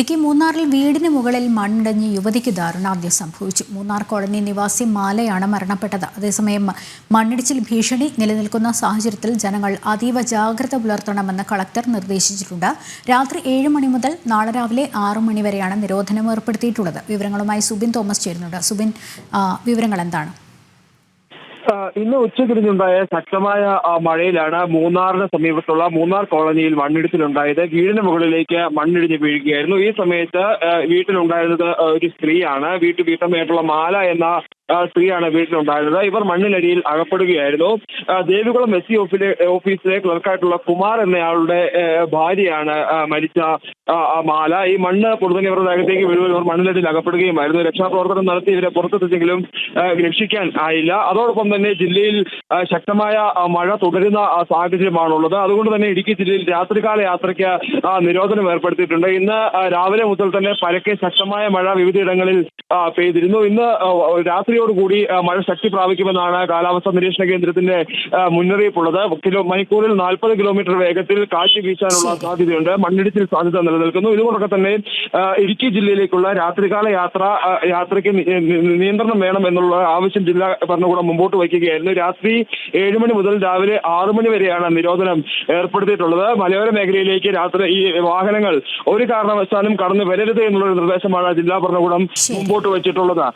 ഇടുക്കി മൂന്നാറിൽ വീടിന് മുകളിൽ മണ്ണിടിഞ്ഞ് യുവതിക്ക് ദാരുണാന്ത്യം സംഭവിച്ചു. മൂന്നാർ കോളനി നിവാസി മാലയാണ് മരണപ്പെട്ടത്. അതേസമയം മണ്ണിടിച്ചിൽ ഭീഷണി നിലനിൽക്കുന്ന സാഹചര്യത്തിൽ ജനങ്ങൾ അതീവ ജാഗ്രത പുലർത്തണമെന്ന് കളക്ടർ നിർദ്ദേശിച്ചിട്ടുണ്ട്. രാത്രി ഏഴ് മണി മുതൽ നാളെ രാവിലെ ആറു മണി വരെയാണ് നിരോധനം ഏർപ്പെടുത്തിയിട്ടുള്ളത്. വിവരങ്ങളുമായി സുബിൻ തോമസ് ചേരുന്നുണ്ട്. സുബിൻ വിവരങ്ങൾ എന്താണ്? ഇന്ന് ഉച്ചതിരിഞ്ഞുണ്ടായ ശക്തമായ മഴയിലാണ് മൂന്നാറിന് സമീപത്തുള്ള മൂന്നാർ കോളനിയിൽ മണ്ണിടിച്ചിലുണ്ടായത്. വീടിന് മുകളിലേക്ക് മണ്ണിടിഞ്ഞ് വീഴുകയായിരുന്നു. ഈ സമയത്ത് വീട്ടിലുണ്ടായിരുന്നത് ഒരു സ്ത്രീയാണ്. വീട്ടു വീട്ടമ്മയായിട്ടുള്ള മാല എന്ന സ്ത്രീയാണ് വീട്ടിലുണ്ടായിരുന്നത്. ഇവർ മണ്ണിനടിയിൽ അകപ്പെടുകയായിരുന്നു. ദേവികുളം എസ് സി ഓഫിലെ ഓഫീസിലെ ക്ലർക്കായിട്ടുള്ള കുമാർ എന്നയാളുടെ ഭാര്യയാണ് മരിച്ച മാല. ഈ മണ്ണ് പൊടുന്നനെ ഇവരുടെ അകത്തേക്ക് വീഴുകയും ഇവർ മണ്ണിനടിയിൽ അകപ്പെടുകയുമായിരുന്നു. രക്ഷാപ്രവർത്തനം നടത്തി ഇവരെ പുറത്തെത്തിച്ചെങ്കിലും രക്ഷിക്കാൻ ആയില്ല. അതോടൊപ്പം തന്നെ ജില്ലയിൽ ശക്തമായ മഴ തുടരുന്ന സാഹചര്യമാണുള്ളത്. അതുകൊണ്ട് തന്നെ ഇടുക്കി ജില്ലയിൽ രാത്രികാല യാത്രയ്ക്ക് നിരോധനം ഏർപ്പെടുത്തിയിട്ടുണ്ട്. ഇന്ന് രാവിലെ മുതൽ തന്നെ പരക്കെ ശക്തമായ മഴ വിവിധയിടങ്ങളിൽ പെയ്തിരുന്നു. ഇന്ന് ആ, രാത്രിയോടുകൂടി ആ, മഴ ശക്തി പ്രാപിക്കുമെന്നാണ് കാലാവസ്ഥാ നിരീക്ഷണ കേന്ദ്രത്തിന്റെ മുന്നറിയിപ്പുള്ളത്. കിലോ മണിക്കൂറിൽ നാൽപ്പത് കിലോമീറ്റർ വേഗത്തിൽ കാറ്റ് വീശാനുള്ള സാധ്യതയുണ്ട്. മണ്ണിടിച്ചിൽ സാധ്യത നിലനിൽക്കുന്നു. ഇതുകൊണ്ടൊക്കെ തന്നെ ഇടുക്കി ജില്ലയിലേക്കുള്ള രാത്രികാല യാത്ര യാത്രയ്ക്ക് നിയന്ത്രണം വേണം എന്നുള്ള ആവശ്യം ജില്ലാ ഭരണകൂടം മുമ്പോട്ട് വയ്ക്കുകയായിരുന്നു. രാത്രി ഏഴ് മണി മുതൽ രാവിലെ ആറു മണി വരെയാണ് നിരോധനം ഏർപ്പെടുത്തിയിട്ടുള്ളത്. മലയോര മേഖലയിലേക്ക് രാത്രി ഈ വാഹനങ്ങൾ ഒരു കാരണവശാലും കടന്നു വരരുത് എന്നുള്ള നിർദ്ദേശമാണ് ജില്ലാ ഭരണകൂടം. മുമ്പോട്ട് വെച്ചിട്ടുള്ളത്.